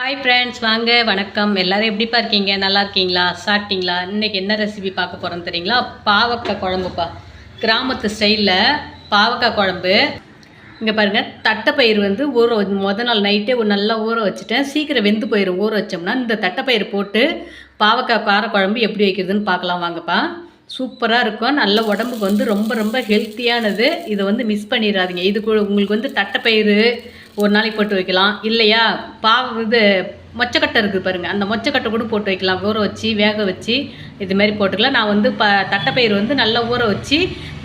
Hi friends வாங்க வணக்கம். எல்லோரும் எப்படிப்பா இருக்கீங்க? நல்லா இருக்கீங்களா? சாப்பிட்டீங்களா? இன்றைக்கி என்ன ரெசிபி பார்க்க போகிறோம் தெரியுங்களா? பாவக்காய் குழம்புப்பா. கிராமத்து ஸ்டைலில் பாவக்காய் குழம்பு. இங்கே பாருங்கள் தட்டைப்பயிர் வந்து ஊற முத நாள் நைட்டே ஒரு நல்லா ஊற வச்சுட்டேன். சீக்கிரம் வெந்து போயிடும் ஊற வச்சோம்னா இந்த தட்டைப்பயிர் போட்டு பாவக்காய் கார குழம்பு எப்படி வைக்கிறதுன்னு பார்க்கலாம் வாங்கப்பா. சூப்பராக இருக்கும். நல்ல உடம்புக்கு வந்து ரொம்ப ரொம்ப ஹெல்த்தியானது இதை வந்து மிஸ் பண்ணிடாதீங்க. இது உங்களுக்கு வந்து தட்டைப்பயிறு ஒரு நாளைக்கு போட்டு வைக்கலாம். இல்லையா? பாவ இது மொச்சக்கட்டை இருக்குது பாருங்கள் அந்த மொச்சக்கட்டை கூட போட்டு வைக்கலாம். ஊற வச்சு வேக வச்சு இது மாதிரி போட்டுக்கலாம். நான் வந்து ப தட்டைப்பயிறு வந்து நல்லா ஊற வச்சு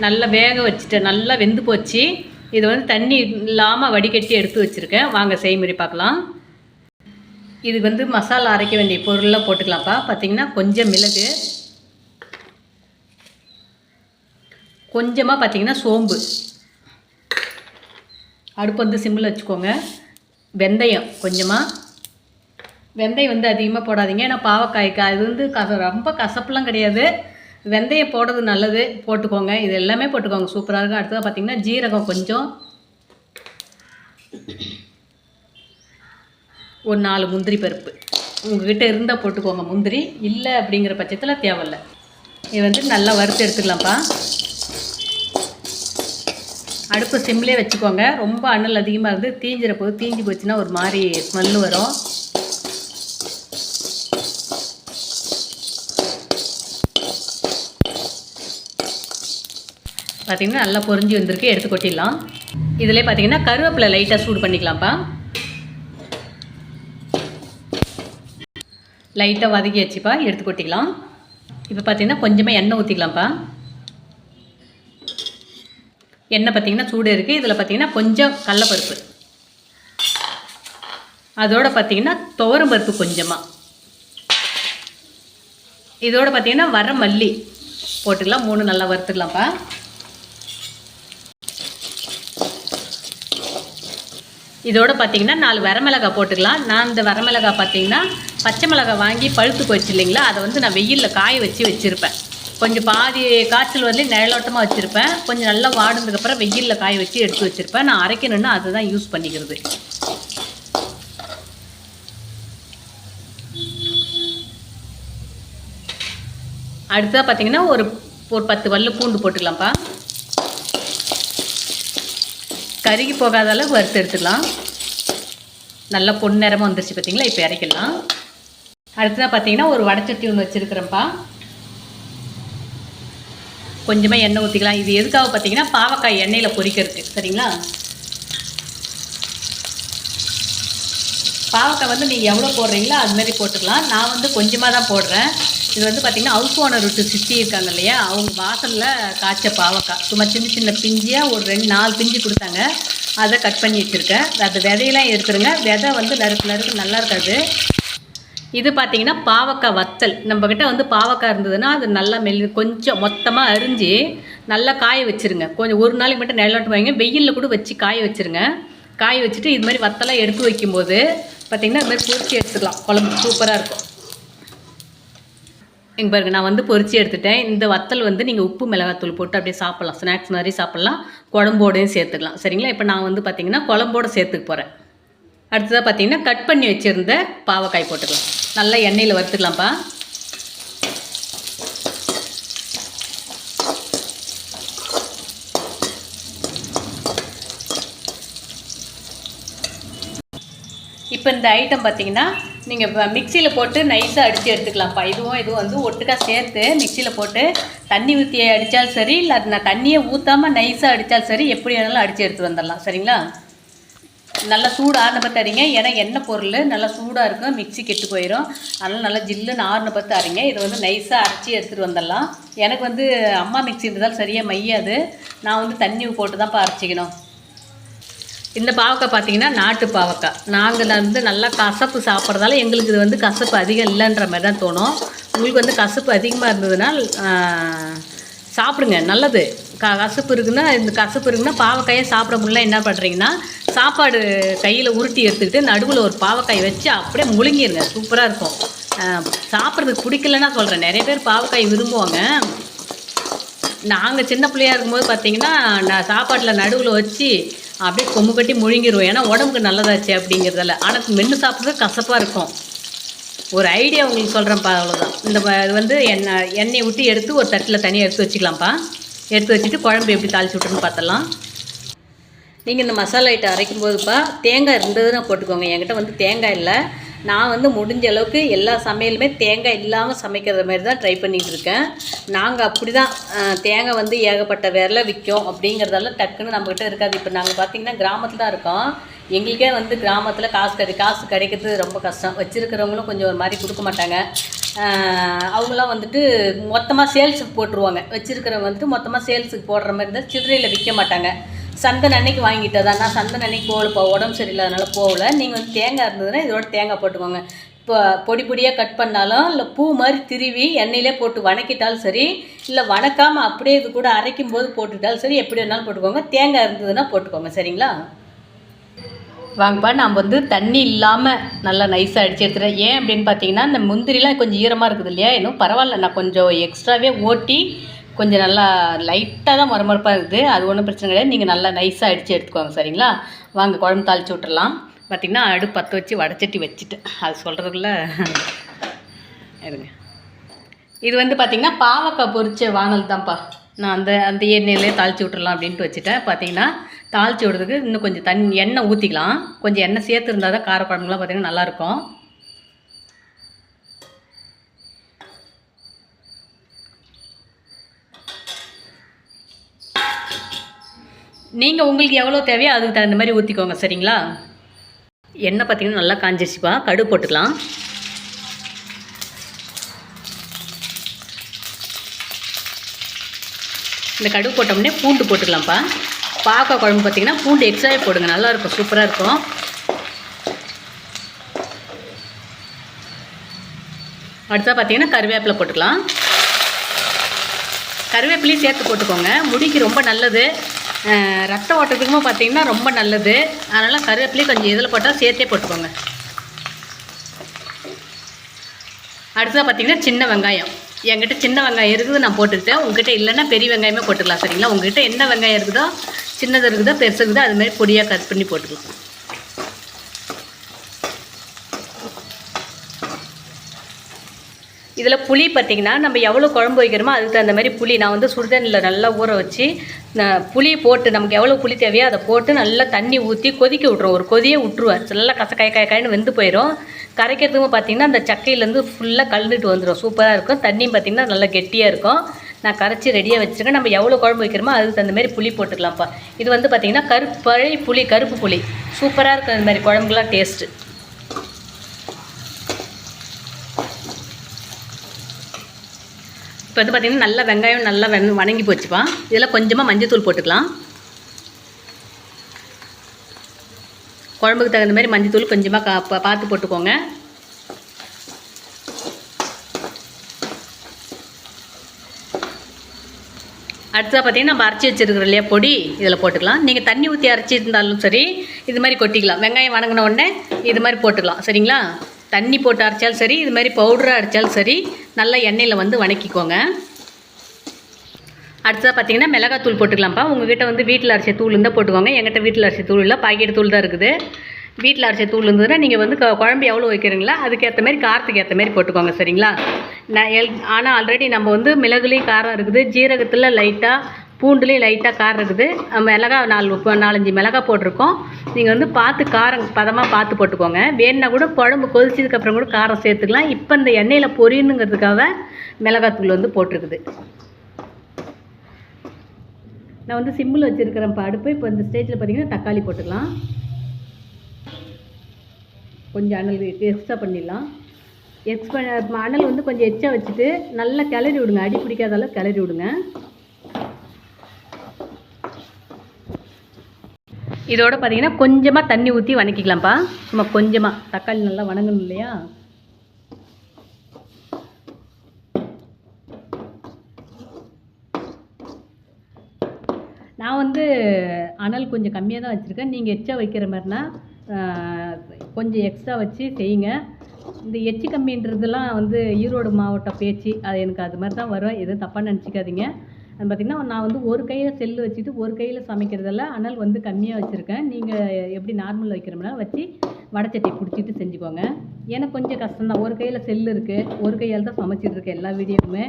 நல்லா வேக வச்சுட்டேன். நல்லா வெந்து போச்சு. இதை வந்து தண்ணி இல்லாமல் வடிகட்டி எடுத்து வச்சுருக்கேன். வாங்க செய்முறை பார்க்கலாம். இது வந்து மசாலா அரைக்க வேண்டிய பொருளெலாம் போட்டுக்கலாம்ப்பா. பார்த்தீங்கன்னா கொஞ்சம் மிளகு. கொஞ்சமாக பார்த்தீங்கன்னா சோம்பு. அடுப்பு வந்து சிம்மில் வச்சுக்கோங்க. வெந்தயம் கொஞ்சமாக வெந்தயம் வந்து அதிகமாக போடாதீங்க. ஏன்னா பாவக்காய்க்கு அது வந்து கச ரொம்ப கசப்புலாம் கிடையாது. வெந்தயம் போடுறது நல்லது. போட்டுக்கோங்க. இது எல்லாமே போட்டுக்கோங்க. சூப்பராக இருக்கும். அடுத்ததாக பார்த்தீங்கன்னா ஜீரகம் கொஞ்சம். ஒரு நாலு முந்திரி பருப்பு. உங்ககிட்ட இருந்தால் போட்டுக்கோங்க முந்திரி. இல்லை அப்படிங்கிற பட்சத்தில் தேவையில்லை. இது வந்து நல்லா வறுத்து எடுத்துக்கலாம்ப்பா. அடுப்பு சிம்லேயே வச்சுக்கோங்க. ரொம்ப அனல் அதிகமாக இருந்து தீஞ்சிற போது தீஞ்சு போச்சுன்னா ஒரு மாதிரி ஸ்மெல்லு வரும். பார்த்திங்கன்னா நல்லா பொறிஞ்சு வந்திருக்கு. எடுத்து கொட்டிடலாம். இதில் பார்த்தீங்கன்னா கருவேப்பிலை லைட்டாக சூடு பண்ணிக்கலாம்ப்பா. லைட்டாக வதக்கி வச்சுப்பா எடுத்து கொட்டிக்கலாம் இப்போ பார்த்தீங்கன்னா கொஞ்சமாக எண்ணெய் ஊற்றிக்கலாம்ப்பா எண்ணெய் பார்த்திங்கன்னா சூடு இருக்குது இதில் பார்த்திங்கன்னா கொஞ்சம் கடலப்பருப்பு. அதோடு பார்த்தீங்கன்னா துவரம் பருப்பு கொஞ்சமாக இதோட பார்த்திங்கன்னா வர மல்லி போட்டுக்கலாம். மூணு நல்லா வறுத்துக்கலாம்ப்பா. இதோடு பார்த்தீங்கன்னா நாலு வரமிளகாய் போட்டுக்கலாம். நான் இந்த வரமிளகாய் பார்த்தீங்கன்னா பச்சை மிளகாய் வாங்கி பழுத்து போச்சு இல்லைங்களா? அதை வந்து நான் வெயிலில் காய வச்சு வச்சுருப்பேன். கொஞ்சம் பாதி காய்ச்சல் வந்து நிழலோட்டமாக வச்சுருப்பேன். கொஞ்சம் நல்லா வாடினதுக்கப்புறம் வெயிலில் காய வச்சு எடுத்து வச்சுருப்பேன். நான் அரைக்கணுன்னா அதை தான் யூஸ் பண்ணிக்கிறது. அடுத்ததாக பார்த்தீங்கன்னா ஒரு ஒரு பத்து வல்லு பூண்டு போட்டுக்கலாம்ப்பா. கருகி போகாத அளவு வறுத்து எடுத்துக்கலாம். நல்லா பொன்னிறமாக வந்துருச்சு பார்த்தீங்களா இப்போ இறக்கிடலாம். அடுத்ததாக பார்த்தீங்கன்னா ஒரு வடச்சட்டி ஒன்று வச்சுருக்குறேன்ப்பா. கொஞ்சமாக எண்ணெய் ஊற்றிக்கலாம் இது எதுக்காக பார்த்தீங்கன்னா பாவக்காய் எண்ணெயில் பொரிக்கிறதுக்கு. சரிங்களா? பாவக்காய் வந்து நீங்கள் எவ்வளோ போடுறீங்களோ அதுமாரி போட்டுக்கலாம். நான் வந்து கொஞ்சமாக தான் போடுறேன். இது வந்து பார்த்திங்கன்னா ஹவுஸ் ஓனர் விட்டு சித்தி இருக்காங்க இல்லையா? அவங்க வாசலில் காய்ச்ச பாவக்காய். சும்மா சின்ன சின்ன பிஞ்சியாக ஒரு ரெண்டு நாலு பிஞ்சு கொடுத்தாங்க. அதை கட் பண்ணி வச்சுருக்கேன். அது விதையெல்லாம் எடுத்துருங்க. விதை வந்து நறுக்கு நறுக்கு நல்லா இருக்காது. இது பார்த்தீங்கன்னா பாவக்காய் வத்தல். நம்மக்கிட்ட வந்து பாவக்காய் இருந்ததுன்னா அது நல்லா மெல் கொஞ்சம் மொத்தமாக அரிஞ்சு நல்லா காய வச்சுருங்க. கொஞ்சம் ஒரு நாளைக்கு மட்டும் நிழலாட்டு வாங்க. வெயிலில் கூட வச்சு காய வச்சுருங்க. காய வச்சுட்டு இது மாதிரி வத்தலாம் எடுத்து வைக்கும்போது பார்த்திங்கன்னா இது மாதிரி பொரிச்சு எடுத்துக்கலாம். குழம்பு சூப்பராக இருக்கும். இங்கே பாருங்க நான் வந்து பொரிச்சு எடுத்துட்டேன். இந்த வத்தல் வந்து நீங்கள் உப்பு மிளகாத்தூள் போட்டு அப்படியே சாப்பிட்லாம். ஸ்நாக்ஸ் மாதிரி சாப்பிட்லாம். குழம்போடையும் சேர்த்துக்கலாம். சரிங்களா? இப்போ நான் வந்து பார்த்தீங்கன்னா குழம்போடு சேர்த்துக்க போகிறேன் அடுத்ததாக பார்த்தீங்கன்னா கட் பண்ணி வச்சுருந்த பாவக்காய் போட்டுக்கலாம். நல்லா எண்ணெயில் வறுத்துக்கலாம்ப்பா. இப்போ இந்த ஐட்டம் பார்த்தீங்கன்னா நீங்கள் மிக்சியில் போட்டு நைஸாக அடித்து எடுத்துக்கலாம்ப்பா. இதுவும் இதுவும் வந்து ஒட்டுக்கா சேர்த்து மிக்சியில் போட்டு தண்ணி ஊற்றி அடித்தாலும் சரி இல்லை அது நான் தண்ணியை ஊற்றாமல் நைஸாக அடித்தாலும் சரி எப்படி வேணாலும் அடித்து எடுத்து வந்துடலாம். சரிங்களா? நல்லா சூடு ஆறின பார்த்து அரிங்க. ஏன்னா எண்ணெய் பொருள் நல்லா சூடாக இருக்கும். மிக்ஸி கெட்டு போயிடும் அதனால் நல்லா ஜில்லுன்னு ஆறின பார்த்து அரிங்க. இதை வந்து நைஸாக அரைச்சி எடுத்துகிட்டு வந்துடலாம். எனக்கு வந்து அம்மா மிக்சின்றதால் சரியாக மையாது. நான் வந்து தண்ணி போட்டு தான்ப்பா அரைச்சிக்கணும். இந்த பாவக்காய் பார்த்தீங்கன்னா நாட்டு பாவக்காய். நாங்கள் வந்து நல்லா கசப்பு சாப்பிட்றதால எங்களுக்கு இது வந்து கசப்பு அதிகம் இல்லைன்ற மாதிரி தான் தோணும். உங்களுக்கு வந்து கசப்பு அதிகமாக இருந்ததுன்னா சாப்பிடுங்க. நல்லது. க கசப்பு இருக்குன்னா இந்த கசப்பு இருக்குன்னா பாவக்காயை சாப்பிட முடியல. என்ன பண்ணுறீங்கன்னா சாப்பாடு கையில் உருட்டி எடுத்துக்கிட்டு நடுவில் ஒரு பாவக்காய் வச்சு அப்படியே முழுங்கிருங்க. சூப்பராக இருக்கும். சாப்பிட்றதுக்கு பிடிக்கலன்னா சொல்கிறேன் நிறைய பேர் பாவக்காய் விரும்புவாங்க. நாங்கள் சின்ன பிள்ளையா இருக்கும்போது பார்த்தீங்கன்னா நான் சாப்பாட்டில் நடுவில் வச்சு அப்படியே கொம்பு கட்டி முழுங்கிடுவோம் ஏன்னா உடம்புக்கு நல்லதாச்சு அப்படிங்கிறதால. ஆனால் மென்று சாப்பிட்றது கசப்பாக இருக்கும். ஒரு ஐடியா உங்களுக்கு சொல்கிறேன்ப்பா அவ்வளோதான் இந்த இது வந்து எண்ணெய் எண்ணெயை விட்டு எடுத்து ஒரு தட்டில் தனியாக எடுத்து வச்சுக்கலாம்ப்பா. எடுத்து வச்சுட்டு குழம்பு எப்படி தாளிச்சு விட்டுருன்னு பார்த்தலாம் நீங்கள் இந்த மசாலா ஐட்டம் அரைக்கும் போதுப்பா தேங்காய் இருந்ததுன்னா போட்டுக்கோங்க. என்கிட்ட வந்து தேங்காய் இல்லை. நான் வந்து முடிஞ்ச அளவுக்கு எல்லா சமையலுமே தேங்காய் இல்லாமல் சமைக்கிற மாதிரி தான் ட்ரை பண்ணிகிட்டு இருக்கேன். நாங்கள் அப்படி தான் தேங்காய் வந்து ஏகப்பட்ட விரல விற்கும் அப்படிங்கிறதால டக்குன்னு நம்மக்கிட்ட இருக்காது. இப்போ நாங்கள் பார்த்தீங்கன்னா கிராமத்தில் தான் இருக்கோம். எங்களுக்கே வந்து கிராமத்தில் காசு கிடை காசு கிடைக்கிறது ரொம்ப கஷ்டம். வச்சுருக்கிறவங்களும் கொஞ்சம் ஒரு மாதிரி கொடுக்க மாட்டாங்க. அவங்களாம் வந்துட்டு மொத்தமாக சேல்ஸுக்கு போட்டுருவாங்க. வச்சுருக்கிறவங்க வந்துட்டு மொத்தமாக சேல்ஸுக்கு போடுற மாதிரி இருந்தால் சில்லறையில் விற்க மாட்டாங்க. சந்தன அன்னைக்கு வாங்கிட்டதா? நான் சந்தன அன்னைக்கு போகலப்பா உடம்பு சரியில்லாதனால போகல. நீங்கள் வந்து தேங்காய் இருந்ததுன்னா இதோட தேங்காய் போட்டுக்கோங்க. இப்போ பொடி பொடியாக கட் பண்ணாலும் இல்லை பூ மாதிரி திருவி எண்ணெயிலே போட்டு வணக்கிட்டாலும் சரி இல்லை வணக்காமல் அப்படியே இது கூட அரைக்கும் போது போட்டுட்டாலும் சரி எப்படி வேணாலும் போட்டுக்கோங்க. தேங்காய் இருந்ததுன்னா போட்டுக்கோங்க சரிங்களா? வாங்கப்பா நான் வந்து தண்ணி இல்லாமல் நல்லா நைஸாக அடித்து எடுத்துகிறேன் ஏன் அப்படின்னு பார்த்தீங்கன்னா இந்த முந்திரிலாம் கொஞ்சம் ஈரமாக இருக்குது இல்லையா? இன்னும் பரவாயில்ல நான் கொஞ்சம் எக்ஸ்ட்ராவே ஓட்டி கொஞ்சம் நல்லா லைட்டாக தான் மரமரப்பாக இருக்குது. அது ஒன்றும் பிரச்சனை கிடையாது. நீங்கள் நல்லா நைஸாக அடித்து எடுத்துக்கோங்க சரிங்களா? வாங்க குழம்பு தாளித்து விட்டுறலாம் பார்த்திங்கன்னா அடுப்பு பற்ற வச்சு வடச்சட்டி வச்சுட்டு அது சொல்கிறதுக்குள்ள இருங்க. இது வந்து பார்த்திங்கன்னா பாவக்காய் பொறிச்ச வானல் தான்ப்பா. நான் அந்த அந்த எண்ணெயிலே தாளித்து விட்டுறலாம் அப்படின்ட்டு வச்சுட்டேன். பார்த்தீங்கன்னா தாளித்து விடுறதுக்கு இன்னும் கொஞ்சம் தண்ணி எண்ணெய் ஊற்றிக்கலாம் கொஞ்சம் எண்ணெய் சேர்த்து இருந்தால் தான் காரக்குழம்புலாம் பார்த்திங்கன்னா நல்லாயிருக்கும் நீங்கள் உங்களுக்கு எவ்வளோ தேவையோ அதுக்கு தகுந்த மாதிரி ஊற்றிக்கோங்க சரிங்களா? எண்ணெய் பார்த்தீங்கன்னா நல்லா காஞ்சிச்சுப்பா கடுகு போட்டுக்கலாம். இந்த கடுகு போட்டோம்னே பூண்டு போட்டுக்கலாம்ப்பா. பாக்க குழம்பு பார்த்தீங்கன்னா பூண்டு எக்ஸ்ட்ராவே போடுங்க. நல்லா இருக்கும் சூப்பராக இருக்கும் அடுத்தா பார்த்தீங்கன்னா கருவேப்பிலை போட்டுக்கலாம். கருவேப்பிலையும் சேர்த்து போட்டுக்கோங்க. முடிக்கு ரொம்ப நல்லது. ரத்த ஓட்டத்துக்குமே பார்த்தீங்கன்னா ரொம்ப நல்லது. அதனால் கருவேப்பிலையும் கொஞ்சம் இதில் போட்டால் சேர்த்தே போட்டுக்கோங்க. அடுத்ததாக பார்த்தீங்கன்னா சின்ன வெங்காயம். என்கிட்ட சின்ன வெங்காயம் இருக்குது நான் போட்டுக்கிட்டேன். உங்ககிட்ட இல்லைன்னா பெரிய வெங்காயமே போட்டுக்கலாம் சரிங்களா? உங்ககிட்ட என்ன வெங்காயம் இருக்குதோ சின்னது இருக்குதோ பெருசு இருக்குதோ அதுமாதிரி பொடியாக கட் பண்ணி போட்டுக்கலாம். இதில் புளி பார்த்திங்கன்னா நம்ம எவ்வளோ குழம்பு வைக்கிறோமோ அதுக்கு தகுந்த மாதிரி புளி. நான் வந்து சுடுதண்ணியில் நல்லா ஊற வச்சு புளி போட்டு நமக்கு எவ்வளோ புளி தேவையோ அதை போட்டு நல்லா தண்ணி ஊற்றி கொதிக்க விட்ருவோம் ஒரு கொதியே விட்ருவேன் நல்லா கச காய் காய் வெந்து போயிடும் கரைக்கிறதுக்கு பார்த்திங்கன்னா அந்த சக்கையிலேருந்து ஃபுல்லாக கலந்துட்டு வந்துடும் சூப்பராக இருக்கும். தண்ணியும் பார்த்திங்கன்னா நல்லா கெட்டியாக இருக்கும். நான் கரைச்சி ரெடியாக வச்சுருக்கேன். நம்ம எவ்வளோ குழம்பு வைக்கிறோமோ அதுக்கு தகுந்த மாதிரி புளி போட்டுக்கலாம்ப்பா. இது வந்து பார்த்திங்கன்னா கருப்பு பழைய புளி கருப்பு புளி. சூப்பராக இருக்கும். இந்த மாதிரி குழம்புலாம் டேஸ்ட்டு இப்போ வந்து பார்த்திங்கன்னா நல்லா வெங்காயம் நல்லா வெங் வணங்கி போச்சுப்பா. இதில் கொஞ்சமாக மஞ்சத்தூள் போட்டுக்கலாம். குழம்புக்கு தகுந்த மாதிரி மஞ்சத்தூள் கொஞ்சமாக கா பா- பார்த்து போட்டுக்கோங்க. அடுத்ததாக பார்த்தீங்கன்னா நம்ம அரைச்சி வச்சிருக்கிறோம் இல்லையா பொடி இதில் போட்டுக்கலாம். நீங்கள் தண்ணி ஊற்றி அரைச்சி இருந்தாலும் சரி இது மாதிரி கொட்டிக்கலாம். வெங்காயம் வணங்கின உடனே இது மாதிரி போட்டுக்கலாம். சரிங்களா? தண்ணி போட்டு அரைச்சாலும் சரி இது மாதிரி பவுடராக அரைச்சாலும் சரி நல்லா எண்ணெயில் வந்து வணக்கிக்கோங்க. அடுத்ததாக பார்த்தீங்கன்னா மிளகாத்தூள் போட்டுக்கலாம்ப்பா. உங்ககிட்ட வந்து வீட்டில் அரைச்ச தூள் இருந்தால் போட்டுக்கோங்க. எங்கிட்ட வீட்டில் அரைச்ச தூள் இல்லை பாக்கெட் தூள் தான் இருக்குது. வீட்டில் அரைச்ச தூள் இருந்ததுன்னா நீங்கள் வந்து குழம்பு எவ்வளோ வைக்கிறீங்களா அதுக்கேற்ற மாதிரி காரத்துக்கு ஏற்ற மாதிரி போட்டுக்கோங்க சரிங்களா? நான் எல் ஆனால் ஆல்ரெடி நம்ம வந்து மிளகுலேயும் காரம் இருக்குது. ஜீரகத்தில் லைட்டாக பூண்டுலேயும் லைட்டாக காரம் இருக்குது மிளகா நாலு நாலஞ்சு மிளகா போட்டிருக்கோம். நீங்கள் வந்து பார்த்து காரம் பதமாக பார்த்து போட்டுக்கோங்க. வேணுன்னா கூட குழம்பு கொதிச்சதுக்கப்புறம் கூட காரம் சேர்த்துக்கலாம். இப்போ இந்த எண்ணெயில் பொரியணுங்கிறதுக்காக மிளகாத்தூள் வந்து போட்டிருக்குது. நான் வந்து சிம்மில் வச்சுருக்கிறேன் இப்போ அடுப்பு இப்போ இந்த ஸ்டேஜில் பார்த்தீங்கன்னா தக்காளி போட்டுக்கலாம். கொஞ்சம் அனல் எக்ஸ்ட்ரா பண்ணிடலாம். எக்ஸ் பண்ண அனல் வந்து கொஞ்சம் எச்சா வச்சுட்டு நல்லா கிளறி விடுங்க. அடி பிடிக்காத அளவு கிளறி விடுங்க. இதோட பார்த்தீங்கன்னா கொஞ்சமாக தண்ணி ஊற்றி வணக்கிக்கலாம்ப்பா. சும்மா கொஞ்சமாக தக்காளி நல்லா வணங்கணும் இல்லையா? நான் வந்து அனல் கொஞ்சம் கம்மியாக தான் வச்சுருக்கேன். நீங்கள் எச்சா வைக்கிற மாதிரினா கொஞ்சம் எக்ஸ்ட்ரா வச்சு செய்யுங்க. இந்த எச்சு கம்மின்றதுலாம் வந்து ஈரோடு மாவட்டம் பேச்சு. அது எனக்கு அது மாதிரி தான் வரும். எதுவும் தப்பாக நினச்சிக்காதீங்க. அது பார்த்திங்கன்னா நான் வந்து ஒரு கையில் செல்லு வச்சுட்டு ஒரு கையில் சமைக்கிறதில் அனல் வந்து கம்மியாக வச்சுருக்கேன். நீங்கள் எப்படி நார்மல் வைக்கிறோம்னா வச்சு வடச்சட்டி பிடிச்சிட்டு செஞ்சுக்கோங்க. எனக்கு கொஞ்சம் கஷ்டம்தான். ஒரு கையில் செல்லு இருக்குது ஒரு கையால் தான் சமைச்சிட்டு இருக்கேன் எல்லா வீடியோக்குமே.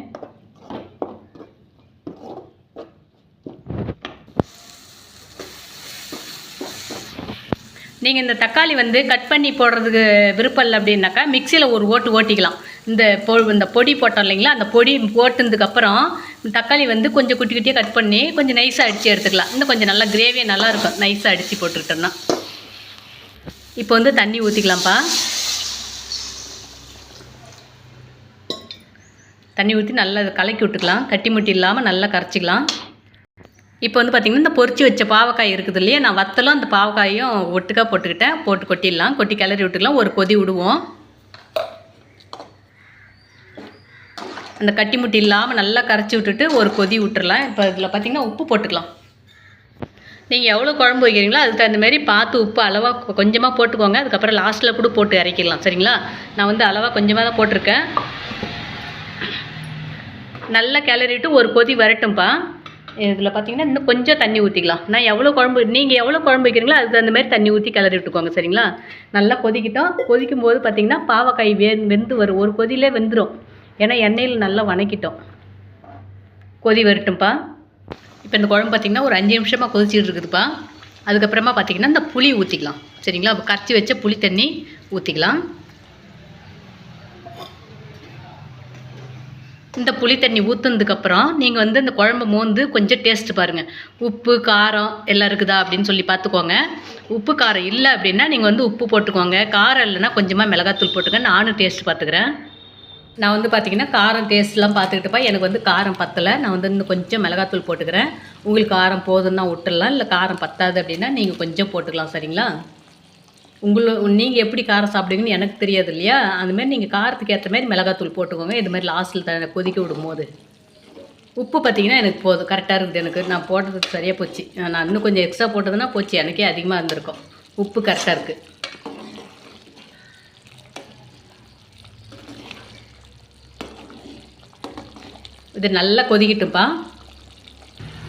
நீங்கள் இந்த தக்காளி வந்து கட் பண்ணி போடுறதுக்கு விருப்பம் இல்லை அப்படின்னாக்கா மிக்சியில் ஒரு ஓட்டு ஓட்டிக்கலாம். இந்த பொ இந்த பொடி போட்டோம் இல்லைங்களா? அந்த பொடி போட்டதுக்கப்புறம் தக்காளி வந்து கொஞ்சம் குட்டி குட்டியாக கட் பண்ணி கொஞ்சம் நைஸாக அடித்து எடுத்துக்கலாம். இன்னும் கொஞ்சம் நல்லா கிரேவியாக நல்லாயிருக்கும். நைஸாக அடித்து போட்டுக்கிட்டோம்னா. இப்போ வந்து தண்ணி ஊற்றிக்கலாம்ப்பா தண்ணி ஊற்றி நல்லா கலக்கி விட்டுக்கலாம். கட்டி முட்டி இல்லாமல் நல்லா கரைச்சிக்கலாம். இப்போ வந்து பார்த்திங்கன்னா இந்த பொரிச்சு வச்ச பாவக்காய் இருக்குது இல்லையா? நான் வத்தலும் அந்த பாவக்காயும் ஒட்டுக்கா போட்டுக்கிட்டேன். போட்டு கொட்டிடலாம். கொட்டி கிளறி விட்டுக்கலாம். ஒரு கொதி விடுவோம். அந்த கட்டி முட்டி இல்லாமல் நல்லா கரைச்சி விட்டுட்டு ஒரு கொதி விட்டுறலாம். இப்போ இதில் பார்த்திங்கன்னா உப்பு போட்டுக்கலாம். நீங்கள் எவ்வளோ குழம்பு வைக்கிறீங்களோ அதுக்கு தகுந்த மாதிரி பார்த்து உப்பு அளவாக கொஞ்சமாக போட்டுக்கோங்க. அதுக்கப்புறம் லாஸ்ட்டில் கூட போட்டு இறக்கிடலாம். சரிங்களா? நான் வந்து அளவாக கொஞ்சமாக தான் போட்டிருக்கேன். நல்லா கிளறிட்டு ஒரு கொதி வரட்டும்ப்பா இதில் பார்த்தீங்கன்னா இன்னும் கொஞ்சம் தண்ணி ஊற்றிக்கலாம் நான் எவ்வளோ குழம்பு நீங்கள் எவ்வளோ குழம்பு வைக்கிறீங்களோ அதுக்கு தகுந்த மாதிரி தண்ணி ஊற்றி கிளறி விட்டுக்கோங்க. சரிங்களா? நல்லா கொதிக்கிட்டோம். கொதிக்கும் போது பார்த்தீங்கன்னா பாவக்காய் வே வெந்து வரும். ஒரு கொதியிலே வெந்துடும் ஏன்னா எண்ணெயில் நல்லா வணக்கிட்டோம். கொதி வரட்டும்ப்பா இப்போ இந்த குழம்பு பார்த்திங்கன்னா ஒரு அஞ்சு நிமிஷமாக கொதிச்சிட்டு இருக்குதுப்பா. அதுக்கப்புறமா பார்த்திங்கன்னா இந்த புளி ஊற்றிக்கலாம் சரிங்களா? அப்போ கரைச்சி வச்ச புளி தண்ணி ஊற்றிக்கலாம் இந்த புளி தண்ணி ஊற்றுனதுக்கப்புறம் நீங்கள் வந்து இந்த குழம்பு மோந்து கொஞ்சம் டேஸ்ட்டு பாருங்கள் உப்பு காரம் எல்லாம் இருக்குதா அப்படின்னு சொல்லி பார்த்துக்கோங்க உப்பு காரம் இல்லை அப்படின்னா நீங்கள் வந்து உப்பு போட்டுக்கோங்க. காரம் இல்லைன்னா கொஞ்சமாக மிளகாத்தூள் போட்டுக்கோங்க. நானும் டேஸ்ட் பார்த்துக்கிறேன் நான் வந்து பார்த்திங்கன்னா காரம் டேஸ்ட்லாம் பார்த்துக்கிட்டுப்பா எனக்கு வந்து காரம் பத்தலை. நான் வந்து இன்னும் கொஞ்சம் மிளகாத்தூள் போட்டுக்கிறேன். உங்களுக்கு காரம் போதுன்னா விட்டுடலாம் இல்லை காரம் பத்தாது அப்படின்னா நீங்கள் கொஞ்சம் போட்டுக்கலாம் சரிங்களா? உங்களை நீங்கள் எப்படி காரம் சாப்பிடுவீங்கன்னு எனக்கு தெரியாது இல்லையா? அந்தமாரி நீங்கள் காரத்துக்கு ஏற்ற மாதிரி மிளகாத்தூள் போட்டுக்கோங்க. இது மாதிரி லாஸ்ட்டில் த கொதிக்க விடும் போது உப்பு பார்த்தீங்கன்னா எனக்கு போதும். கரெக்டாக இருக்குது. எனக்கு நான் போட்டதுக்கு சரியாக போச்சு. நான் இன்னும் கொஞ்சம் எக்ஸ்ட்ரா போட்டதுன்னா போச்சு. எனக்கே அதிகமாக இருந்திருக்கும். உப்பு கரெக்டாக இருக்குது இது நல்லா கொதிக்கட்டும்ப்பா.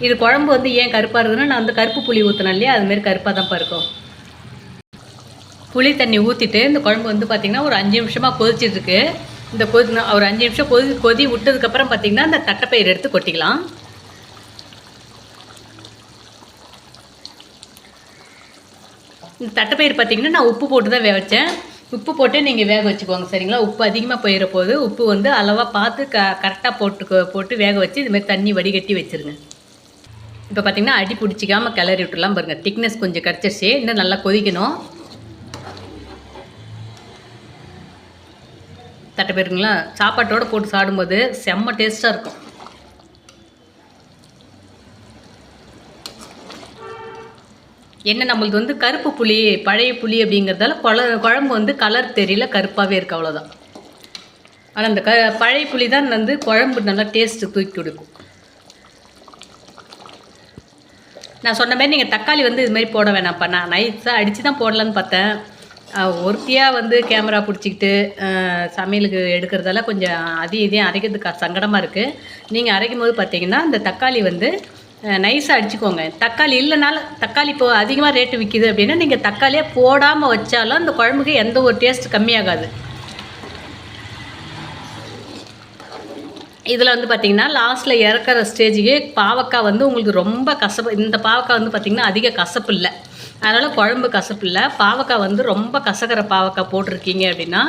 இது குழம்பு வந்து ஏன் கருப்பாக இருக்குதுன்னா நான் வந்து கருப்பு புளி ஊற்றினேன் இல்லையா? அதுமாரி கருப்பாக தான்ப்பா இருக்கும். புளி தண்ணி ஊற்றிட்டு இந்த குழம்பு வந்து பார்த்திங்கன்னா ஒரு அஞ்சு நிமிஷமாக கொதிச்சிட்ருக்கு. இந்த கொதி ஒரு அஞ்சு நிமிஷம் கொதி கொதி விட்டதுக்கப்புறம் பார்த்திங்கன்னா இந்த தட்டைப்பயிர் எடுத்து கொட்டிக்கலாம். இந்த தட்டைப்பயிர் பார்த்திங்கன்னா நான் உப்பு போட்டு தான் வேவச்சேன் உப்பு போட்டு நீங்கள் வேக வச்சுக்கோங்க சரிங்களா? உப்பு அதிகமாக போயிட போது உப்பு வந்து அளவாக பார்த்து க கரெக்டாக போட்டு போட்டு வேக வச்சு இதுமாதிரி தண்ணி வடிகட்டி வச்சுருங்க. இப்போ பார்த்திங்கன்னா அடி பிடிச்சிக்காமல் கிளறி விட்டுலாம் பாருங்கள் திக்னஸ் கொஞ்சம் கிடச்சிருச்சு இன்னும் நல்லா கொதிக்கணும். தட்டை பேருங்களா சாப்பாட்டோடு போட்டு சாப்பிடும்போது செம்ம டேஸ்ட்டாக இருக்கும். என்ன நம்மளுது வந்து கருப்பு புளி பழைய புளி அப்படிங்கிறதால குழ குழம்பு வந்து கலர் தெரியல கருப்பாகவே இருக்குது அவ்வளோதான் ஆனால் அந்த க பழைய புளி தான் வந்து குழம்பு நல்லா டேஸ்ட்டு தூக்கி கொடுக்கும். நான் சொன்ன மாதிரி நீங்கள் தக்காளி வந்து இது மாதிரி போட வேணாம்ப்பா. நான் நைஸாக அடித்து தான் போடலான்னு பார்த்தேன். ஒருத்தியாக வந்து கேமரா பிடிச்சிக்கிட்டு சமையலுக்கு எடுக்கிறதால கொஞ்சம் அதையும் இதையும் அரைக்கிறதுக்கு சங்கடமாக இருக்குது நீங்கள் அரைக்கும் போது பார்த்தீங்கன்னா இந்த தக்காளி வந்து நைஸாக அடிச்சுக்கோங்க. தக்காளி இல்லைனாலும் தக்காளி இப்போ அதிகமாக ரேட்டு விற்கிது அப்படின்னா நீங்கள் தக்காளியே போடாமல் வச்சாலும் அந்த குழம்புக்கு எந்த ஒரு டேஸ்ட் கம்மியாகாது. இதில் வந்து பார்த்திங்கன்னா லாஸ்ட்டில் இறக்குற ஸ்டேஜுக்கு பாவக்காய் வந்து உங்களுக்கு ரொம்ப கசப்பு இந்த பாவக்காய் வந்து பார்த்திங்கன்னா அதிக கசப்பு இல்லை. அதனால் குழம்பு கசப்பு இல்லை. பாவக்காய் வந்து ரொம்ப கசக்கிற பாவக்காய் போட்டிருக்கீங்க அப்படின்னா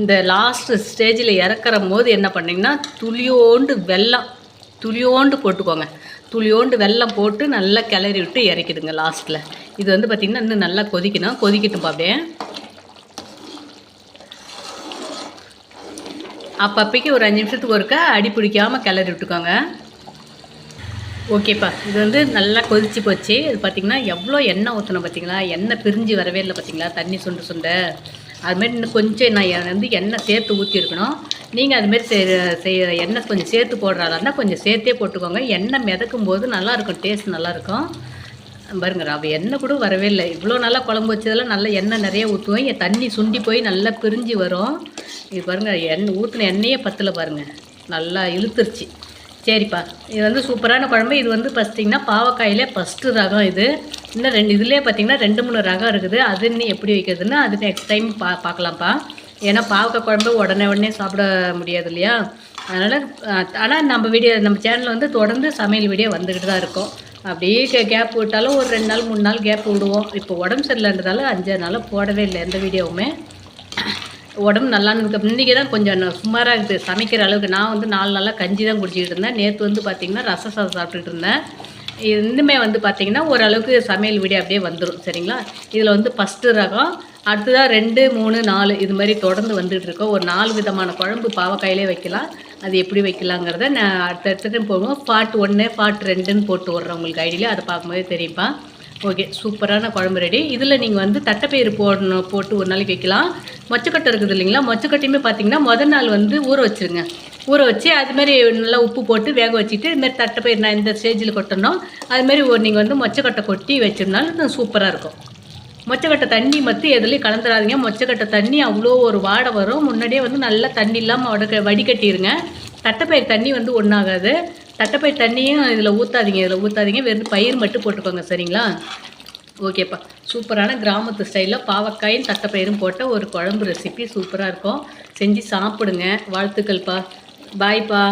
இந்த லாஸ்ட் ஸ்டேஜில் இறக்குற போது என்ன பண்ணிங்கன்னா துளியோண்டு வெல்லம் துளியோண்டு போட்டுக்கோங்க. துளியோண்டு வெல்லம் போட்டு நல்லா கிளறி விட்டு இறக்கிடுங்க லாஸ்ட்டில் இது வந்து பார்த்திங்கன்னா இன்னும் நல்லா கொதிக்கணும். கொதிக்கட்டும் அப்படியே அப்பப்பைக்கு ஒரு அஞ்சு நிமிஷத்துக்கு ஒருக்க அடி பிடிக்காமல் கிளறி விட்டுக்கோங்க. ஓகேப்பா. இது வந்து நல்லா கொதிச்சு போச்சு. இது பார்த்திங்கன்னா எவ்வளோ எண்ணெய் ஊற்றணும் பார்த்திங்களா எண்ணெய் பிரிஞ்சு வரவே இல்லை பார்த்தீங்களா தண்ணி சுண்டு சுண்டை. அதுமாரி இன்னும் கொஞ்சம் நான் வந்து எண்ணெய் சேர்த்து ஊற்றிருக்கணும் நீங்கள் அதுமாரி செய்ய எண்ணெய் கொஞ்சம் சேர்த்து போடுறதா இருந்தால் கொஞ்சம் சேர்த்தே போட்டுக்கோங்க. எண்ணெய் மிதக்கும் போது நல்லாயிருக்கும் டேஸ்ட் நல்லாயிருக்கும். பாருங்க அவள் எண்ணெய் கூட வரவே இல்லை. இவ்வளோ நல்லா குழம்பு வச்சதெல்லாம் நல்லா எண்ணெய் நிறைய ஊற்றுவேன். என் தண்ணி சுண்டி போய் நல்லா பிரிஞ்சு வரும். இது பாருங்கள் எண்ணெய் ஊற்றின எண்ணெயே பத்தில் பாருங்கள் நல்லா இழுத்துருச்சு. சரிப்பா. இது வந்து சூப்பரான குழம்பு. இது வந்து பார்த்தீங்கன்னா பாவக்காயிலே ஃபஸ்ட்டு ரகம் இது. இன்னும் ரெண்டு இதுலேயே பார்த்தீங்கன்னா ரெண்டு மூணு ரகம் இருக்குது. அது இன்னும் எப்படி வைக்கிறதுன்னு அது நெக்ஸ்ட் டைம் பா பார்க்கலாம்ப்பா ஏன்னா பாவக்காய் குழம்பு உடனே உடனே சாப்பிட முடியாது இல்லையா? அதனால் ஆனால் நம்ம வீடியோ நம்ம சேனலில் வந்து தொடர்ந்து சமையல் வீடியோ வந்துக்கிட்டு தான் இருக்கும். அப்படியே கே கேப் விட்டாலும் ஒரு ரெண்டு நாள் மூணு நாள் கேப் விடுவோம். இப்போ உடம்பு சரியில்லைன்றதால அஞ்சாறு நாளாக போடவே இல்லை எந்த வீடியோவுமே உடம்பு நல்லானதுக்கு இன்றைக்கி தான் கொஞ்சம் சுமாராக இருக்குது சமைக்கிற அளவுக்கு நான் வந்து நாலு நாளாக கஞ்சி தான் குடிச்சிக்கிட்டு இருந்தேன். நேற்று வந்து பார்த்திங்கன்னா ரச சாதம் சாப்பிட்டுட்டு இருந்தேன். இன்னுமே வந்து பார்த்திங்கன்னா ஓரளவுக்கு சமையல் வீடியோ அப்படியே வந்துடும் சரிங்களா? இதில் வந்து ஃபஸ்ட்டு ரகம் அடுத்ததாக ரெண்டு மூணு நாலு இது மாதிரி தொடர்ந்து வந்துகிட்டு இருக்கோம். ஒரு நாலு விதமான குழம்பு பாவக்காயிலே வைக்கலாம். அது எப்படி வைக்கலாங்கிறத நான் அடுத்தடுத்து போவோம். பார்ட் ஒன்று பார்ட் ரெண்டுன்னு போட்டு விட்றேன் உங்களுக்கு ஐடியில் அதை பார்க்கும்போதே தெரியும்ப்பா ஓகே சூப்பரான குழம்பு ரெடி இதில் நீங்கள் வந்து தட்டைப்பயிறு போடணும் போட்டு ஒரு நாளைக்கு வைக்கலாம். மொச்சக்கட்டை இருக்குது இல்லைங்களா? மொச்சக்கட்டையுமே பார்த்தீங்கன்னா முதல் நாள் வந்து ஊற வச்சிருங்க. ஊற வச்சு அதுமாரி நல்லா உப்பு போட்டு வேக வச்சுட்டு இதுமாரி தட்டைப்பயிறு நான் இந்த ஸ்டேஜில் கொட்டணும் அதுமாரி ஒரு நீங்கள் வந்து மொச்சக்கட்டை கொட்டி வச்சிருந்தாலும் சூப்பராக இருக்கும். மொச்சக்கட்டை தண்ணி மட்டும் எதுலேயும் கலந்துடாதீங்க மொச்சக்கட்டை தண்ணி அவ்வளோ ஒரு வாடை வரும். முன்னாடியே வந்து நல்லா தண்ணி இல்லாமல் வடக்க வடிகட்டிடுங்க தட்டைப்பயிர் தண்ணி வந்து ஒன்றாகாது தட்டைப்பை தண்ணியும் இதில் ஊற்றாதீங்க இதில் ஊற்றாதீங்க வெறும் பயிர் மட்டும் போட்டுக்கோங்க சரிங்களா? ஓகேப்பா. சூப்பரான கிராமத்து ஸ்டைலில் பாவக்காயும் தட்டைப்பயிரும் போட்ட ஒரு குழம்பு ரெசிபி சூப்பராக இருக்கும். செஞ்சு சாப்பிடுங்க. வாழ்த்துக்கள்ப்பா. பாய்ப்பா